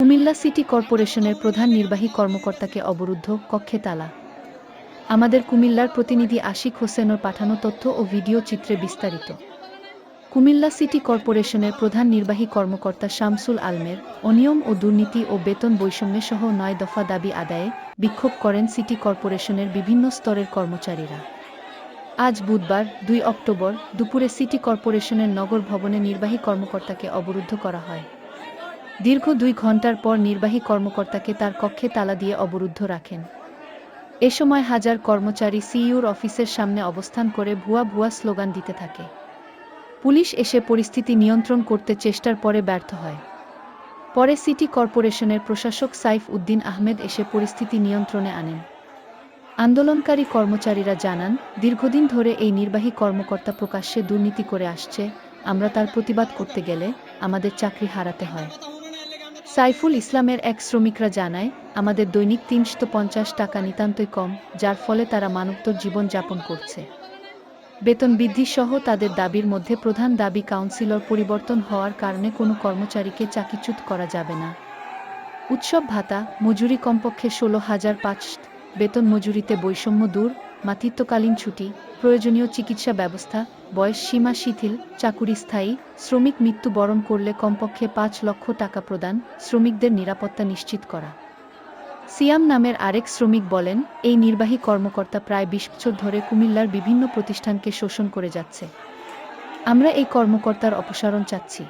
Comilla city কর্পোরেশনের প্রধান নির্বাহী কর্মকর্তাকে অবরুদ্ধ, কক্ষে তালা। আমাদের কুমিল্লার প্রতিনিধি আশিক হোসেনর পাঠানো তথ্য ও ভিডিও চিত্রে বিস্তারিত। কুমিল্লা সিটি কর্পোরেশনের প্রধান নির্বাহী কর্মকর্তা শামসুল আলমের অনিয়ম ও দুর্নীতি ও বেতন বৈষম্যে সহ নয় দফা দাবি আদায়ে বিক্ষোভ করেন সিটি কর্পোরেশনের বিভিন্ন স্তরের কর্মচারীরা। আজ বুধবার, দুই অক্টোবর, দুপুরে সিটি কর্পোরেশনের নগর ভবনে নির্বাহী কর্মকর্তাকে অবরুদ্ধ করা হয়। দীর্ঘ দুই ঘণ্টার পর নির্বাহী কর্মকর্তাকে তার কক্ষে তালা দিয়ে অবরুদ্ধ রাখেন। এ সময় হাজার কর্মচারী সিইউর অফিসের সামনে অবস্থান করে ভুয়া ভুয়া স্লোগান দিতে থাকে। পুলিশ এসে পরিস্থিতি নিয়ন্ত্রণ করতে চেষ্টার পরে ব্যর্থ হয়। পরে সিটি কর্পোরেশনের প্রশাসক সাইফ উদ্দিন আহমেদ এসে পরিস্থিতি নিয়ন্ত্রণে আনেন। আন্দোলনকারী কর্মচারীরা জানান, দীর্ঘদিন ধরে এই নির্বাহী কর্মকর্তা প্রকাশ্যে দুর্নীতি করে আসছে। আমরা তার প্রতিবাদ করতে গেলে আমাদের চাকরি হারাতে হয়। সাইফুল ইসলামের এক শ্রমিকরা জানায়, আমাদের দৈনিক তিনশো পঞ্চাশ টাকা নিতান্তই কম, যার ফলে তারা মানবতর জীবন যাপন করছে। বেতন বৃদ্ধি সহ তাদের দাবির মধ্যে প্রধান দাবি কাউন্সিলর পরিবর্তন হওয়ার কারণে কোনো কর্মচারীকে চাকিচ্যুত করা যাবে না। উৎসব ভাতা, মজুরি কমপক্ষে ষোলো হাজার পাঁচ বেতন মজুরিতে বৈষম্য দূর মাতৃত্বকালীন ছুটি, প্রয়োজনীয় চিকিৎসা ব্যবস্থা, বয়স সীমা শিথিল, চাকুরি স্থায়ী, শ্রমিক মৃত্যুবরণ করলে কমপক্ষে পাঁচ লক্ষ টাকা প্রদান, শ্রমিকদের নিরাপত্তা নিশ্চিত করা। সিয়াম নামের আরেক শ্রমিক বলেন, এই নির্বাহী কর্মকর্তা প্রায় বিশ বছর ধরে কুমিল্লার বিভিন্ন প্রতিষ্ঠানকে শোষণ করে যাচ্ছে। আমরা এই কর্মকর্তার অপসারণ চাচ্ছি।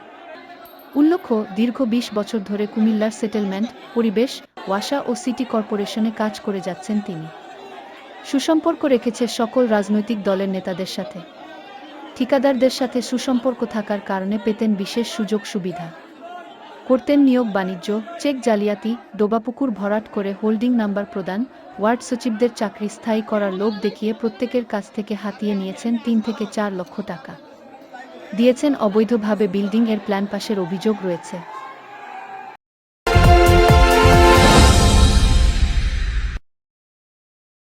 উল্লেখ্য, দীর্ঘ বিশ বছর ধরে কুমিল্লার সেটেলমেন্ট, পরিবেশ, ওয়াসা ও সিটি কর্পোরেশনে কাজ করে যাচ্ছেন তিনি। সুসম্পর্ক রেখেছে সকল রাজনৈতিক দলের নেতাদের সাথে। ঠিকাদারদের সাথে সুসম্পর্ক থাকার কারণে পেতেন বিশেষ সুযোগ সুবিধা। করতেন নিয়োগ বাণিজ্য, চেক জালিয়াতি, ডোবাপুকুর ভরাট করে হোল্ডিং নাম্বার প্রদান, ওয়ার্ড সচিবদের চাকরি স্থায়ী করার লোভ দেখিয়ে প্রত্যেকের কাছ থেকে হাতিয়ে নিয়েছেন তিন থেকে চার লক্ষ টাকা। দিয়েছেন অবৈধভাবে বিল্ডিং এর প্ল্যান পাশের অভিযোগ রয়েছে।